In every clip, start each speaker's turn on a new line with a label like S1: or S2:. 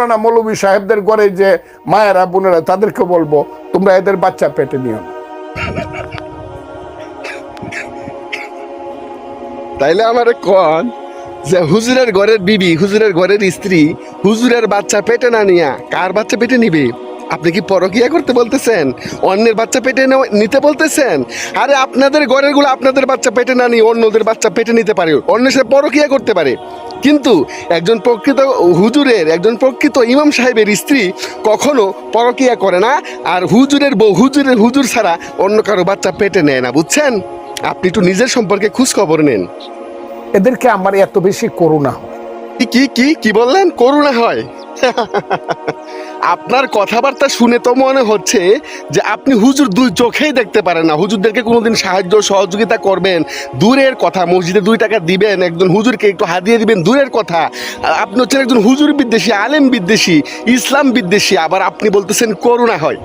S1: মৌলানা মৌলবী সাহেবদের ঘরে যে মায়েরা, বোনেরা, তাদেরকে বলব, তোমরা এদের বাচ্চা পেটে নিও
S2: তাইলে আমার কন যে হুজুরের ঘরের বিবি, হুজুরের ঘরের স্ত্রী, হুজুরের বাচ্চা পেটে না নিয়া কার বাচ্চা পেটে নিবে? আপনি কি পরকিয়া করতে বলতেছেন? অন্যের বাচ্চা পেটে নিতে বলতেছেন? আরে আপনাদের ঘরেরগুলো আপনাদের বাচ্চা পেটে না নিয়ে অন্যদের বাচ্চা পেটে নিতে পারে। অন্যের সাথে পরকিয়া করতে পারে। কিন্তু একজন প্রকৃত হুজুরের একজন প্রকৃত ইমাম সাহেবের স্ত্রী কখনো পরকিয়া করে না আর হুজুরের বউ হুজুরের হুজুর ছাড়া অন্য কারও বাচ্চা পেটে নেয় না বুঝছেন? আপনি একটু নিজের সম্পর্কে খোঁজ খবর নেন।
S1: এদেরকে আমার এত বেশি করুণা হয়।
S2: কি কি কি কি বললেন? করুণা হয়। আপনার কথাবার্তা শুনে তো মনে হচ্ছে যে আপনি হুজুর দুই চোখেই দেখতে পারেন না। হুজুরদেরকে কোনোদিন সাহায্য সহযোগিতা করবেন, দূরের কথা, মসজিদে দুই টাকা দিবেন, একজন হুজুরকে একটু হাতিয়ে দিবেন, দূরের কথা। আপনি হচ্ছেন একজন হুজুর বিদ্বেষী, আলেম বিদ্বেষী, ইসলাম বিদ্বেষী, আবার আপনি বলতেছেন করুণা হয়।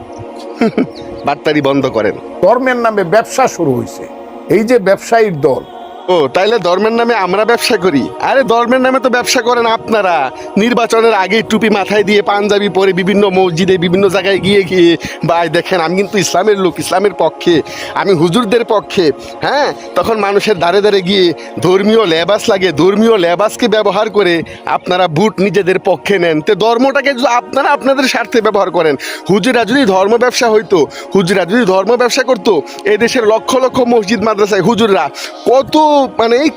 S2: বার্তারি বন্ধ করেন।
S1: ধর্মের নামে ব্যবসা শুরু হয়েছে। এই যে ব্যবসায়ীর দল
S2: ও, তাইলে ধর্মের নামে আমরা ব্যবসা করি? আরে, ধর্মের নামে তো ব্যবসা করেন আপনারা। নির্বাচনের আগে টুপি মাথায় দিয়ে পাঞ্জাবি পরে বিভিন্ন মসজিদে, বিভিন্ন জায়গায় গিয়ে গিয়ে ভাই দেখেন, আমি কিন্তু ইসলামের লোক, ইসলামের পক্ষে। আমি হুজুরদের পক্ষে হ্যাঁ? তখন মানুষের দাঁড়ে দাঁড়ে গিয়ে ধর্মীয় লেবাস লাগে, ধর্মীয় লেবাসকে ব্যবহার করে আপনারা বুট নিজেদের পক্ষে নেন। তো ধর্মটাকে আপনারা আপনাদের স্বার্থে ব্যবহার করেন। হুজুরা যদি ধর্ম ব্যবসা হইতো, হুজুরা যদি ধর্ম ব্যবসা করতো এই দেশের লক্ষ লক্ষ মসজিদ, মাদ্রাসায় হুজুররা কত মানে এই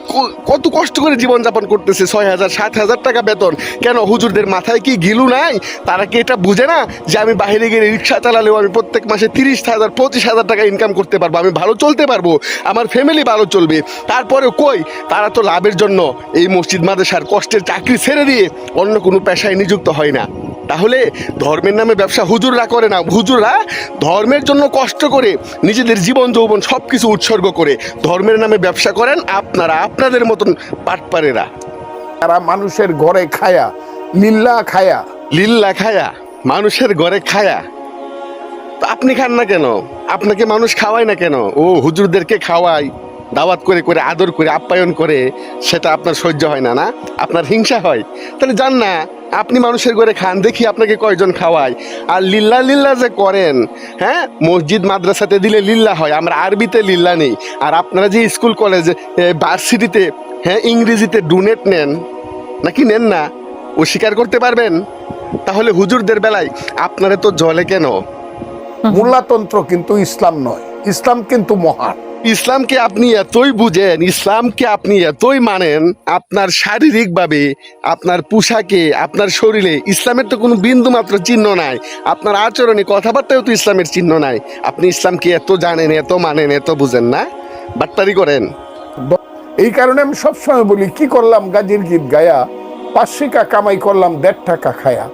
S2: কত কষ্ট করে জীবনযাপন করতেছে, ছয় হাজার, সাত হাজার টাকা বেতন। কেন হুজুরদের মাথায় কি গিলু নাই? তারা কি এটা বুঝে না যে আমি বাইরে গিয়ে রিক্সা চালালেও আমি প্রত্যেক মাসে তিরিশ হাজার, পঁচিশ হাজার টাকা ইনকাম করতে পারব, আমি ভালো চলতে পারব, আমার ফ্যামিলি ভালো চলবে। তারপরেও কই? তারা তো লাভের জন্য এই মসজিদ মাদেশার কষ্টের চাকরি ছেড়ে দিয়ে অন্য কোনো পেশায় নিযুক্ত হয় না। তাহলে ধর্মের নামে ব্যবসা হুজুররা করে না। হুজুররা ধর্মের জন্য কষ্ট করে নিজেদের জীবন যৌবন সব কিছু উৎসর্গ করে ধর্মের নামে ব্যবসা করেন আপনারা আপনাদের মতন পাটপারেরা
S1: তারা মানুষের ঘরে খায়া লিল্লা খায়া।
S2: লিল্লা খায়া মানুষের ঘরে খায়া। তো আপনি খান না কেন? আপনাকে মানুষ খাওয়ায় না কেন? ও হুজুরদেরকে খাওয়ায় দাওয়াত করে করে আদর করে আপ্যায়ন করে সেটা আপনার সহ্য হয় না না? আপনার হিংসা হয়। তাহলে যান না আপনি মানুষের ঘরে খান দেখি আপনাকে কয়জন খাওয়ায়। আর লিল্লা লিল্লা যে করেন হ্যাঁ? মসজিদ মাদ্রাসাতে দিলে লিল্লা হয় আমরা আরবিতে লিল্লা নেই। আর আপনারা যে স্কুল কলেজ ভার্সিটিতে হ্যাঁ ইংরেজিতে ডোনেট নেন নাকি নেন না? অস্বীকার করতে পারবেন? তাহলে হুজুরদের বেলায় আপনারা তো জলে কেন?
S1: মূল্যতন্ত্র কিন্তু ইসলাম নয়। ইসলাম কিন্তু মহান।
S2: ইসলামকে আপনি এতই বুঝেন ইসলামকে আপনি এতই মানেন আপনার শারীরিকভাবে আপনার পোশাকে আপনার শরীরে ইসলামের তো কোনো বিন্দু মাত্র চিহ্ন নাই। আপনার আচরণে কথাবার্তায় তো ইসলামের চিহ্ন নাই। আপনি ইসলামকে এত জানেন এত মানেন এত বুঝেন না? বাট্টারি করেন।
S1: এই কারণে আমি সবসময় বলি কি করলাম গাজীর গীত গায়া? পাঁচশিকা কামাই করলাম দেড় টাকা খায়া।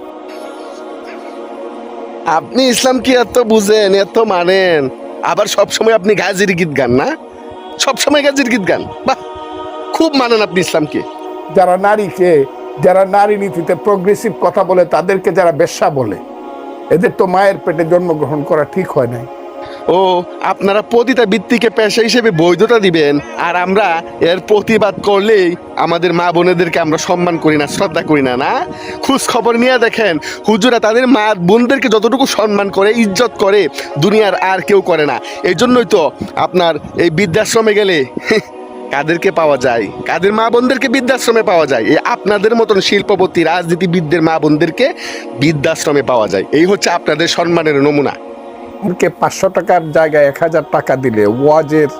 S2: আপনি ইসলামকে এত বুঝেন এত মানেন আবার সব সময় আপনি গাজির গীত গান, না? সব সময় গাজির গীত গান। বাহ! খুব মানেন আপনি ইসলামকে।
S1: যারা নারীকে, যারা নারী নীতিতে প্রগ্রেসিভ কথা বলে, তাদেরকে যারা বেশ্যা বলে, এদের তো মায়ের পেটে জন্মগ্রহণ করা ঠিক হয় নাই।
S2: ও, আপনারা পতিতা বৃত্তিকে পেশা হিসেবে বৈধতা দিবেন। আর আমরা এর প্রতিবাদ করলেই আমাদের মা বোনেদেরকে আমরা সম্মান করি না, শ্রদ্ধা করি না না? খোঁজ খবর নিয়ে দেখেন, হুজুরা তাদের মা বোনদেরকে যতটুকু সম্মান করে, ইজ্জত করে, দুনিয়ার আর কেউ করে না। এই জন্যই তো আপনার এই বৃদ্ধাশ্রমে গেলে কাদেরকে পাওয়া যায়? কাদের মা বোনদেরকে বৃদ্ধাশ্রমে পাওয়া যায়? এই আপনাদের মতন শিল্পপতি, রাজনীতিবিদদের মা বোনদেরকে বৃদ্ধাশ্রমে পাওয়া যায়। এই হচ্ছে আপনাদের সম্মানের নমুনা।
S1: কে পাঁচশো টাকার জায়গায় এক হাজার টাকা দিলে ওয়াজের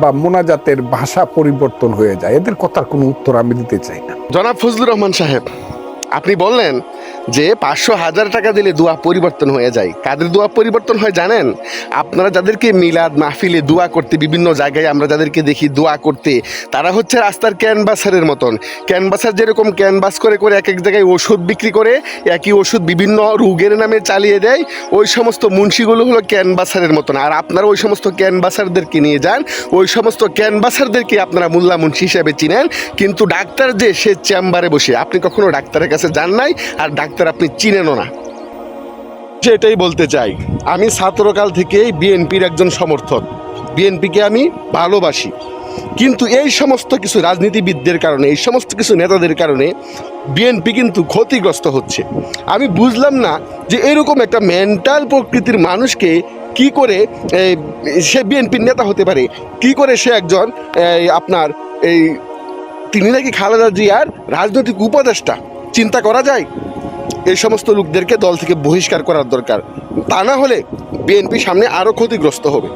S1: বা মোনাজাতের ভাষা পরিবর্তন হয়ে যায়। এদের কথার কোনো উত্তর আমি দিতে চাই না।
S2: জনাব ফজলুর রহমান সাহেব, আপনি বললেন যে পাঁচশো হাজার টাকা দিলে দোয়া পরিবর্তন হয়ে যায়। কাদের দোয়া পরিবর্তন হয় জানেন? আপনারা যাদেরকে মিলাদ মাহফিলে দোয়া করতে বিভিন্ন জায়গায় আমরা যাদেরকে দেখি দোয়া করতে, তারা হচ্ছে রাস্তার ক্যানভাসারের মতন। ক্যানভাসার যেরকম ক্যানভাস করে করে এক এক জায়গায় ওষুধ বিক্রি করে, একই ওষুধ বিভিন্ন রোগের নামে চালিয়ে দেয়, ওই সমস্ত মুন্সিগুলো হলো ক্যানভাসারের মতন। আর আপনারা ওই সমস্ত ক্যানভাসারদেরকে নিয়ে যান, ওই সমস্ত ক্যানভাসারদেরকে আপনারা মোল্লা মুন্সি হিসেবে চিনেন, কিন্তু ডাক্তার যে সে চেম্বারে বসে, আপনি কখনো ডাক্তারের কাছে যান নাই? আর ডাক্তার আপনি চিনেনও না। সেটাই বলতে চাই। আমি ছাত্রকাল থেকেই বিএনপির একজন সমর্থক। বিএনপিকে আমি ভালোবাসি। কিন্তু এই সমস্ত কিছু রাজনীতিবিদদের কারণে, এই সমস্ত কিছু নেতাদের কারণে বিএনপি কিন্তু ক্ষতিগ্রস্ত হচ্ছে। আমি বুঝলাম না যে এরকম একটা মেন্টাল প্রকৃতির মানুষকে কি করে সে বিএনপির নেতা হতে পারে? কি করে সে একজন আপনার এই, তিনি নাকি খালেদা জিয়ার রাজনৈতিক উপদেষ্টা? চিন্তা করা যায়? এই সমস্ত লোকদেরকে দল থেকে বহিষ্কার করার দরকার। তা না হলে বিএনপি সামনে আরও ক্ষতিগ্রস্ত হবে।